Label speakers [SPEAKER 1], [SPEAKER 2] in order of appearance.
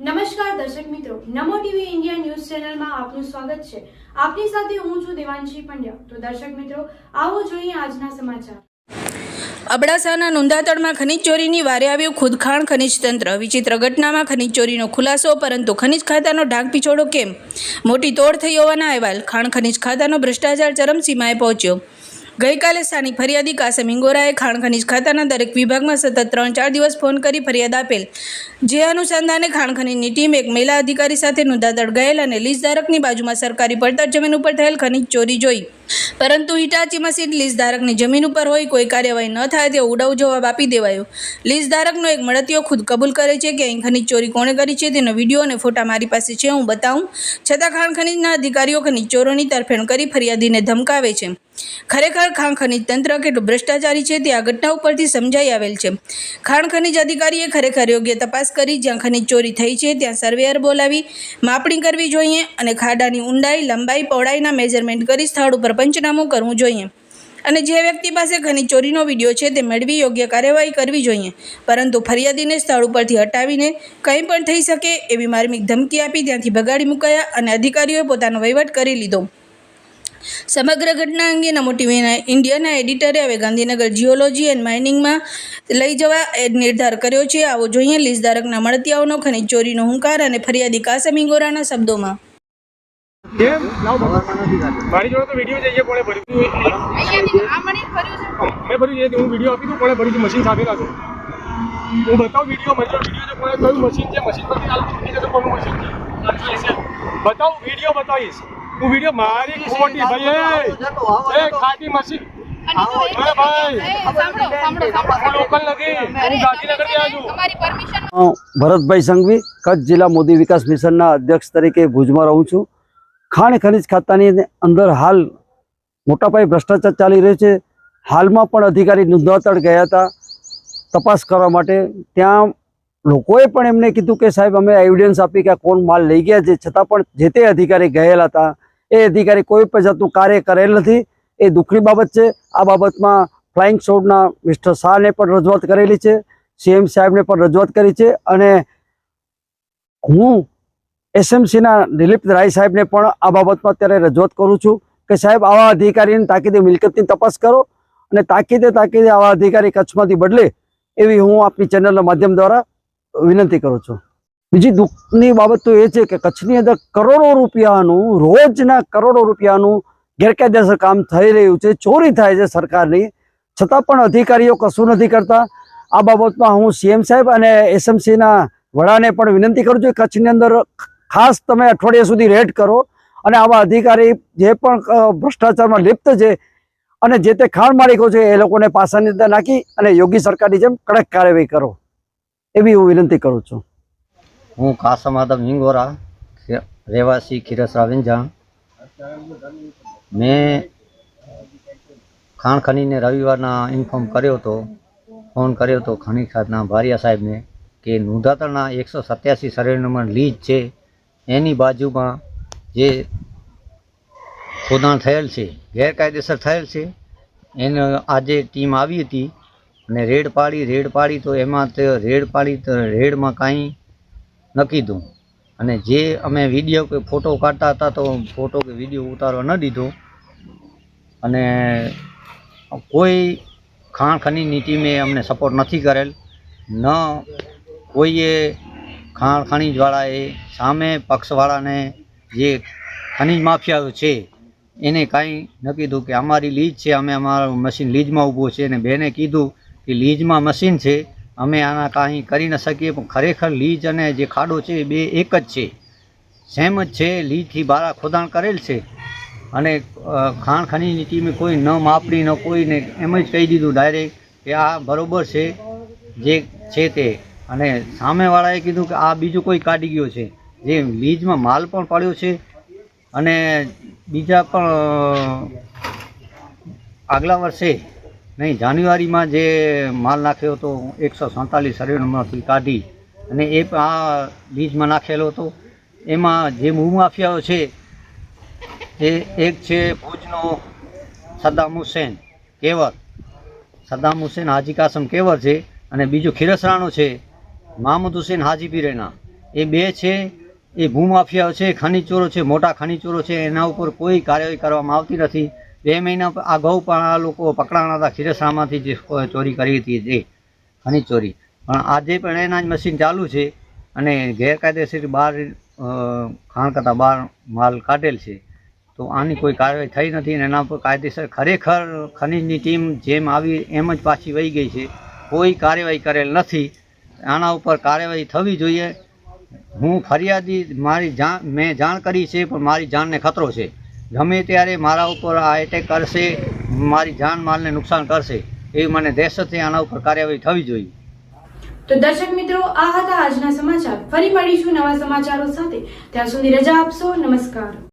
[SPEAKER 1] નમસ્કાર દર્શક મિત્રો, નમો ટીવી ઇન્ડિયા ન્યૂઝ ચેનલમાં આપનું સ્વાગત છે. આપની સાથે હું છું દેવાંશી પંડ્યા. તો દર્શક મિત્રો, આવો જોઈએ આજના સમાચાર.
[SPEAKER 2] અબડાસાના નોંધાતળમાં ખનીજ ચોરીની વારે આવ્યું ખુદખાણ ખનિજ તંત્ર. વિચિત્ર ઘટનામાં ખનીજ ચોરીનો ખુલાસો, પરંતુ ખનિજ ખાતાનો ઢાંક પીછોડો કેમ? મોટી તોડ થઈ હોવાના અહેવાલ. ખાણ ખનીજ ખાતાનો ભ્રષ્ટાચાર ચરમસીમાએ પહોંચ્યો. ગઈકાલે સ્થાનિક ફરિયાદી કાસમ ઇંગોરાએ ખાણ ખનીજ ખાતાના દરેક વિભાગમાં સતત ત્રણ ચાર દિવસ ફોન કરી ફરિયાદ આપેલ. જે અનુસંધાને ખાણ ખનીજની ટીમ એક મહિલા અધિકારી સાથે નોંધાતળ ગયેલ અને લીઝધારકની બાજુમાં સરકારી પડતર જમીન ઉપર થયેલ ખનિજ ચોરી જોઈ. પરંતુ હિટાચી લીઝ લીઝધારકની જમીન ઉપર હોય, કોઈ કાર્યવાહી ન થાય તેવો ઉડાવ જવાબ આપી દેવાયો. લીઝધારકનો એક મળતીઓ ખુદ કબૂલ કરે છે કે અહીં ખનીજ ચોરી કોણે કરી છે તેનો વીડિયો અને ફોટા મારી પાસે છે, હું બતાવું. છતાં ખાણ ખનીજના અધિકારીઓ ખનીજ ચોરોની તરફેણ કરી ફરિયાદીને ધમકાવે છે. ખરેખર ખાણ ખનીજ તંત્ર કેટલું ભ્રષ્ટાચારી છે તે આ ઘટના ઉપરથી સમજાઈ આવેલ છે. ખાણ ખનીજ અધિકારીએ ખરેખર યોગ્ય તપાસ કરી, જ્યાં ખનીજ ચોરી થઈ છે, ત્યાં સર્વેયર બોલાવી, માપણી કરવી જોઈએ અને ખાડાની ઊંડાઈ, લંબાઈ, પહોળાઈના મેજરમેન્ટ કરી સ્થળ ઉપર પંચનામું કરવું જોઈએ. અને જે વ્યક્તિ પાસે ઘણી ચોરીનો વીડિયો છે તે મેળવી યોગ્ય કાર્યવાહી કરવી જોઈએ. પરંતુ ફરિયાદીને સ્થળ ઉપરથી હટાવીને કંઈ પણ થઈ શકે એવી માર્મિક ધમકી આપી ત્યાંથી ભગાડી મુકાયા અને અધિકારીઓએ પોતાનો વહીવટ કરી લીધો. સમગ્ર ઘટના અંગે નમો ટીવીના ઇન્ડિયાના એડિટરે હવે ગાંધીનગર જીઓલોજી એન્ડ માઇનિંગમાં લઈ જવા એ નિર્ધાર કર્યો છે. આવો જોઈએ લીઝધારકના મળતિયાઓનો, ખનિજ ચોરીનો હુંકાર અને ફરિયાદી કાસમી ગોરાના શબ્દોમાં.
[SPEAKER 3] કેમ? લાવ મારી જોડે તો વીડિયો જઈએ કોણે ભર્યું મેં ભર્યું છે હું વીડિયો આપી દઉં કોણે ભર્યું મશીન સાથે રાખો હું બતાવું વીડિયો જોડે વીડિયો છે કોણે કયું મશીન છે મશીન પરથી હાલ ચૂકી જતો કોનું મશીન છે? બતાવું વીડિયો બતાવીશ. હું વીડિયો મારી ખોટી ભાઈ એ, ખાટી મશીન
[SPEAKER 4] ભરતભાઈ સંઘવી કચ્છ જિલ્લા મોદી વિકાસ મિશનના અધ્યક્ષ તરીકે ભુજમાં રહું છું. ખાણ ખનિજ ખાતાની અંદર હાલ મોટા પાયે ભ્રષ્ટાચાર ચાલી રહ્યો છે. હાલમાં પણ અધિકારી નોંધાતળ ગયા હતા. તપાસ કરવા માટે ત્યાં લોકોએ પણ એમને કીધું કે સાહેબ, અમે એવિડન્સ આપી કે કોણ માલ લઈ ગયા છે. છતાં પણ જે તે અધિકારી ગયેલા હતા, એ અધિકારી કોઈ પણ જાતનું કાર્ય કરેલ નથી. એ દુઃખની બાબત છે. આ બાબતમાં ફ્લાઇંગ સોડના મિસ્ટર શાહને પણ રજૂઆત કરેલી છે. સીએમ સાહેબને પણ રજૂઆત કરી છે. અને હું એસએમસીના દિલીપ રાય સાહેબને પણ આ બાબતમાં અત્યારે રજૂઆત કરું છું કે સાહેબ, આવા અધિકારીની તાકીદે મિલકતની તપાસ કરો અને તાકીદે તાકીદે આવા અધિકારી કચ્છમાંથી બદલે એવી હું આપની ચેનલના માધ્યમ દ્વારા વિનંતી કરું છું. બીજી દુઃખની બાબત તો એ છે કે કચ્છની અંદર કરોડો રૂપિયાનું, રોજના કરોડો રૂપિયાનું ગેરકાયદેસર કામ થઈ રહ્યું છે, ચોરી થાય છે સરકારની. છતાં પણ અધિકારીઓ કશું નથી કરતા. આ બાબતમાં હું સીએમ સાહેબ અને એસએમસીના વડાને પણ વિનંતી કરું છું કચ્છની અંદર ખાસ તમે અઠવાડિયા સુધી રેડ કરો અને આવા અધિકારી જે પણ ભ્રષ્ટાચારમાં લિપ્ત છે અને જે તે ખાણ માલિકો છે એ લોકોને પાસાની અંદર નાખી અને યોગી સરકારની જેમ કડક કાર્યવાહી કરો. એવી હું વિનંતી કરું છું.
[SPEAKER 5] હું કાસમ આદમ હિંગોરા રહેવાસી ખીરસરા વિંજા મેં ખાણ ખનીને રવિવારના ઇન્ફોર્મ કર્યો હતો ફોન કર્યો હતો ખની ખાતના ભારિયા સાહેબને કે નોંધાતરના એકસો સત્યાસી સર્વે નંબર લીજ છે એની બાજુમાં જે ખોદાણ થયેલ છે, ગેરકાયદેસર થયેલ છે, એને આજે ટીમ આવી હતી અને રેડ પાડી રેડ પાડી તો એમાં તે રેડ પાડી તો રેડમાં કાંઈ ન કીધું. અને જે અમે વીડિયો કે ફોટો કાઢતા હતા તો ફોટો કે વીડિયો ઉતારવા ન દીધો. અને કોઈ ખાણ ખનીની ટીમે અમને સપોર્ટ નથી કરેલ. ન કોઈએ ખાણ ખનીજવાળાએ સામે પક્ષવાળાને જે ખનીજ માફિયાઓ છે, એને કાંઈ ન કીધું કે અમારી લીજ છે, અમે અમારું મશીન લીજમાં ઊભું છે. અને બેને કીધું કે લીજમાં મશીન છે, અમે આના કાંઈ કરી ન શકીએ, પણ ખરેખર લીજ અને જે ખાડો છે, એ બે એક જ છે. સેમ જ છે લીજથી બારા ખોદાણ કરેલ છે. અને ખાણ ખનીજની ટીમે કોઈ ન માપડી, ન કોઈને એમ જ કહી દીધું ડાયરેક્ટ કે આ બરાબર છે, જે છે તે. અને સામેવાળાએ કીધું કે આ બીજું કોઈ કાઢી ગયો છે. જે લીજમાં માલ પણ પડ્યો છે અને બીજા પણ આગલા વર્ષે નહીં, જાન્યુઆરીમાં જે માલ નાખ્યો હતો, એકસો સાડતાલીસ સર્વે કાઢી અને એ આ બીજમાં નાખેલો હતો. એમાં જે ભૂમાફિયાઓ છે, એ એક છે ભુજનો સદ્દામ હુસેન કેવર. સદ્દામ હુસેન હાજી કાસમ કેવર છે અને બીજું ખીરસરાનો છે મહમદ હુસેન હાજી પીરેના એ બે છે, એ ભૂમાફિયાઓ છે ખનીજ ચોરો છે, મોટા ખનીજ ચોરો છે, એના ઉપર કોઈ કાર્યવાહી કરવામાં આવતી નથી. બે મહિના અગાઉ પણ આ લોકો પકડાણા હતા, ખીરસરામાંથી જે ચોરી કરી હતી જે ખનીજ ચોરી પણ આજે પણ એના જ મશીન ચાલુ છે અને ગેરકાયદેસર બહાર ખાણ કરતાં બહાર માલ કાઢેલ છે. તો આની કોઈ કાર્યવાહી થઈ નથી અને એના પર કાયદેસર ખરેખર ખનીજની ટીમ જેમ આવી એમ જ પાછી વહી ગઈ છે. કોઈ કાર્યવાહી કરેલ નથી. આના ઉપર કાર્યવાહી થવી જોઈએ. હું ફરિયાદી મારી જાણ, મેં જાણ કરી છે, પણ મારી જાનને ખતરો છે. ગમે ત્યારે મારા ઉપર આ એટેક કરશે, મારી જાન માલને નુકસાન કરશે. એવી મને દહેશત છે, આના ઉપર કાર્યવાહી થવી જોઈએ.
[SPEAKER 1] તો દર્શક મિત્રો, આ હતા આજના સમાચાર. ફરી મળીશું નવા સમાચારો સાથે. ત્યાં સુધી રજા આપશો. નમસ્કાર.